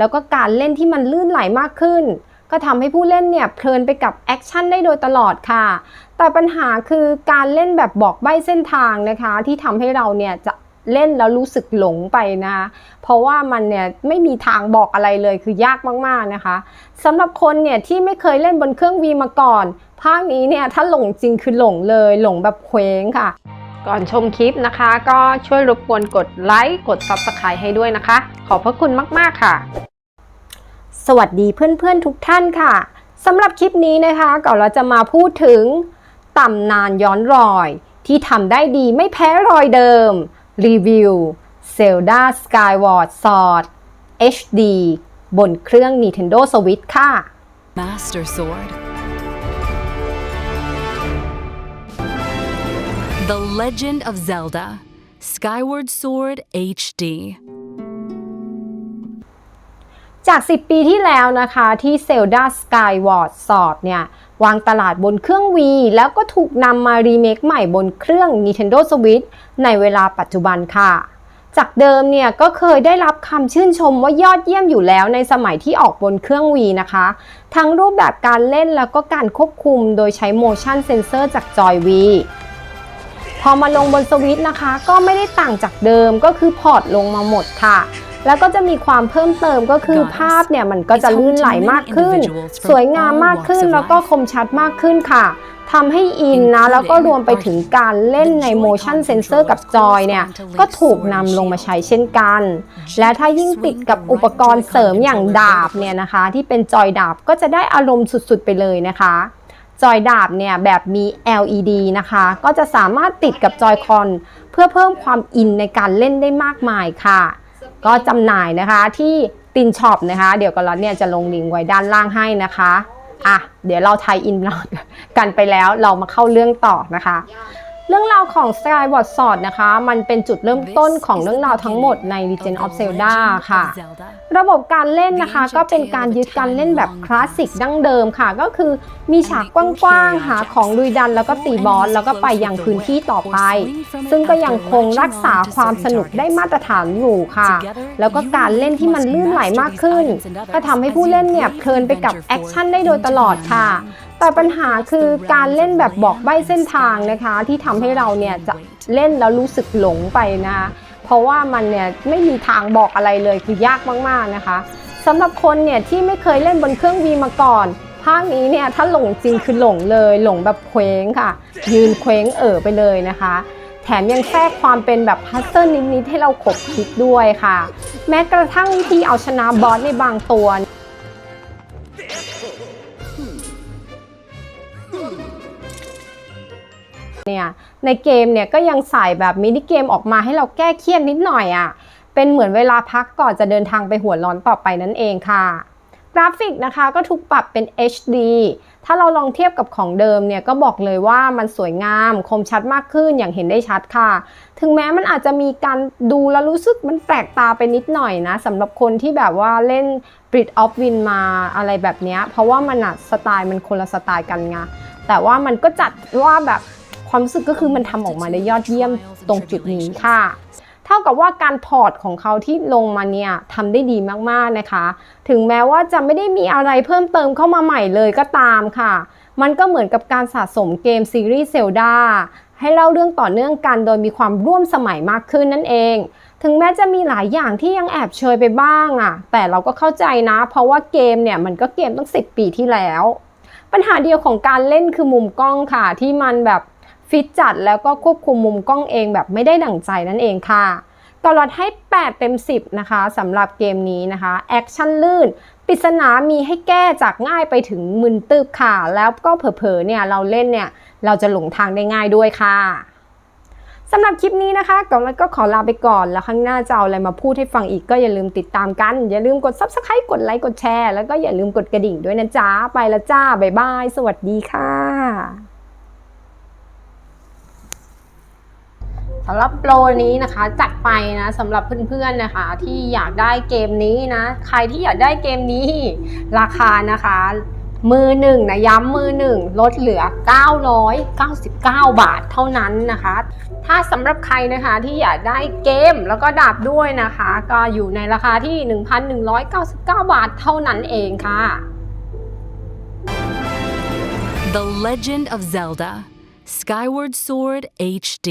แล้วก็การเล่นที่มันลื่นไหลมากขึ้น ก็ทำให้ผู้เล่นเนี่ยเพลินไปกับแอคชั่นได้โดยตลอดค่ะ แต่ปัญหาคือการเล่นแบบบอกใบ้เส้นทางนะคะ ที่ทำให้เราเนี่ยจะเล่นแล้วรู้สึกหลงไปนะคะเพราะว่ามันเนี่ยไม่มีทางบอกอะไรเลยคือยากมากๆนะคะสำหรับคนเนี่ยที่ไม่เคยเล่นบนเครื่องวีมาก่อน ภาคนี้เนี่ยถ้าหลงจริงคือหลงเลยหลงแบบเคว้งค่ะ ก่อนชมคลิปนะคะ ก็ช่วยรบกวนกดไลค์กด Subscribe ให้ด้วยนะคะ ขอบพระคุณมากๆค่ะ วัสดีเพื่อนๆทุกท่านค่ะสำหรับคลิปนี้นะคะก่อนเราจะมาพูดถึงตำนานย้อนรอย ที่ทำได้ดีไม่แพ้รอยเดิม รีวิว Zelda Skyward Sword HD บนเครื่อง Nintendo Switch ค่ะ Master Sword. The Legend of Zelda Skyward Sword HD. จาก 10 ปีที่แล้วนะคะที่ Zelda Skyward Sword เนี่ยวางตลาดบนเครื่อง Wii แล้วก็ถูกนำมารีเมคใหม่บนเครื่อง Nintendo Switch ในเวลาปัจจุบันค่ะ จากเดิมเนี่ยก็เคยได้รับคำชื่นชมว่ายอดเยี่ยมอยู่แล้วในสมัยที่ออกบนเครื่อง Wii นะคะ ทั้งรูปแบบการเล่นแล้วก็การควบคุมโดยใช้ motion sensor จากจอย Wii พอมาลงบนสวิตนะคะ ก็ไม่ได้ต่างจากเดิมก็คือพอร์ตลงมาหมดค่ะ แล้วก็จะมีความเพิ่มเติมก็คือภาพเนี่ยมันก็จะลื่นไหลมากขึ้น สวยงามมากขึ้นแล้วก็คมชัดมากขึ้นค่ะทำให้อินนะ แล้วก็รวมไปถึงการเล่นใน motion sensor กับจอยเนี่ย ก็ถูกนำลงมาใช้เช่นกัน และถ้ายิ่งติดกับอุปกรณ์เสริมอย่างดาบเนี่ยนะคะ ที่เป็นจอยดาบก็จะได้อารมณ์สุดๆไปเลยนะคะจอยดาบเนี่ยแบบมี LED นะคะ ก็จะสามารถติดกับจอยคอน เพื่อเพิ่มความอินในการเล่นได้มากมายค่ะ ก็จำหน่ายนะคะที่ตินช็อปนะคะ เดี๋ยวก็รัดเนี่ยจะลงลิงก์ไว้ด้านล่างให้นะคะอะเดี๋ยวเราไทยอินเรากันไปแล้วเรามาเข้าเรื่องต่อนะคะ เรื่องราวของ Skyward Sword นะคะ มันเป็นจุดเริ่มต้นของเรื่องราวทั้งหมดใน Legend of Zelda ค่ะ ระบบการเล่นนะคะ ก็เป็นการยึดการเล่นแบบคลาสสิกดั้งเดิมค่ะ ก็คือมีฉากกว้างๆหาของลุยดันแล้วก็ตีบอสแล้วก็ไปยังพื้นที่ต่อไป ซึ่งก็ยังคงรักษาความสนุกได้มาตรฐานอยู่ค่ะ แล้วก็การเล่นที่มันลื่นไหลมากขึ้น ก็ทำให้ผู้เล่นเนี่ยเพลินไปกับแอคชั่นได้โดยตลอดค่ะ แต่ปัญหาคือการเล่นแบบบอกใบ้เส้นทางนะคะ ที่ทำให้เราเนี่ยจะเล่นแล้วรู้สึกหลงไปนะเพราะว่ามันเนี่ยไม่มีทางบอกอะไรเลยคือยากมากๆนะคะสำหรับคนเนี่ยที่ไม่เคยเล่นบนเครื่องวีมาก่อนภาคนี้เนี่ยถ้าหลงจริงคือหลงเลยหลงแบบเคว้งค่ะ ยืนเคว้งเอ๋อไปเลยนะคะ แถมยังแทรกความเป็นแบบพัซเซิลนิดๆให้เราขบคิดด้วยค่ะ แม้กระทั่งวิธีเอาชนะบอสในบางตัว เนี่ยในเกมเนี่ยก็ยังใส่แบบมินิเกมออกมาให้เราแก้เครียดนิดหน่อยอะ่ะเป็นเหมือนเวลาพักก่อนจะเดินทางไปหัวร้อนต่อไปนั่นเองค่ะ กราฟิกนะคะก็ถูกปรับเป็น HD ถ้าเราลองเทียบกับของเดิมเนี่ยก็บอกเลยว่ามันสวยงามคมชัดมากขึ้นอย่างเห็นได้ชัดค่ะ ถึงแม้มันอาจจะมีการดูแล้วรู้สึกมันแปลกตาไปนิดหน่อยนะสำหรับคนที่แบบว่าเล่น Brit of Win มาอะไรแบบนี้เพราะว่ามันอะสไตล์มันคนละสไตล์กันไงแต่ว่ามันก็จัดว่าแบบ ความรู้สึกก็คือมันทำออกมาได้ยอดเยี่ยมตรงจุดนี้ค่ะ เท่ากับว่าการพอร์ตของเขาที่ลงมาเนี่ยทำได้ดีมากๆนะคะ ถึงแม้ว่าจะไม่ได้มีอะไรเพิ่มเติมเข้ามาใหม่เลยก็ตามค่ะ มันก็เหมือนกับการสะสมเกมซีรีส์เซลดาให้เล่าเรื่องต่อเนื่องกันโดยมีความร่วมสมัยมากขึ้นนั่นเอง ถึงแม้จะมีหลายอย่างที่ยังแอบเชยไปบ้างอะ่ะ แต่เราก็เข้าใจนะ เพราะว่าเกมเนี่ยมันก็เกมตั้ง 10 ปีที่แล้ว ปัญหาเดียวของการเล่นคือมุมกล้องค่ะ ที่มันแบบ ฟิตจัดแล้วก็ควบคุมมุมกล้องเองแบบไม่ได้ดั่งใจนั่นเองค่ะตลอดให้ 8 เต็ม 10 นะคะสำหรับเกมนี้นะคะแอคชั่นลื่นปริศนามีให้แก้จากง่ายไปถึงมึนตึบค่ะ แล้วก็เผลอๆเนี่ยเราเล่นเนี่ยเราจะหลงทางได้ง่ายด้วยค่ะสำหรับคลิปนี้นะคะก่อนก็ขอลาไปก่อน แล้วข้างหน้าจะเอาอะไรมาพูดให้ฟังอีกก็อย่าลืมติดตามกัน อย่าลืมกด subscribe กดไลค์กดแชร์แล้วก็อย่าลืมกดกระดิ่งด้วยนะจ๊ะไปล้วจ้า บ๊ายบาย สวัสดีค่ะำหรับโปรนี้นะคะจัดไปนะสำหรับเพื่อนๆนะคะที่อยากได้เกมนี้นะ ใครที่อยากได้เกมนี้ ราคานะคะ มือหนึ่งนะย้ำมือหนึ่งลดเหลือ 999 บาทเท่านั้นนะคะ ถ้าสำหรับใครนะคะที่อยากได้เกมแล้วก็ดาบด้วยนะคะ ก็อยู่ในราคาที่ 1,199 บาทเท่านั้นเองค่ะ The Legend of Zelda Skyward Sword HD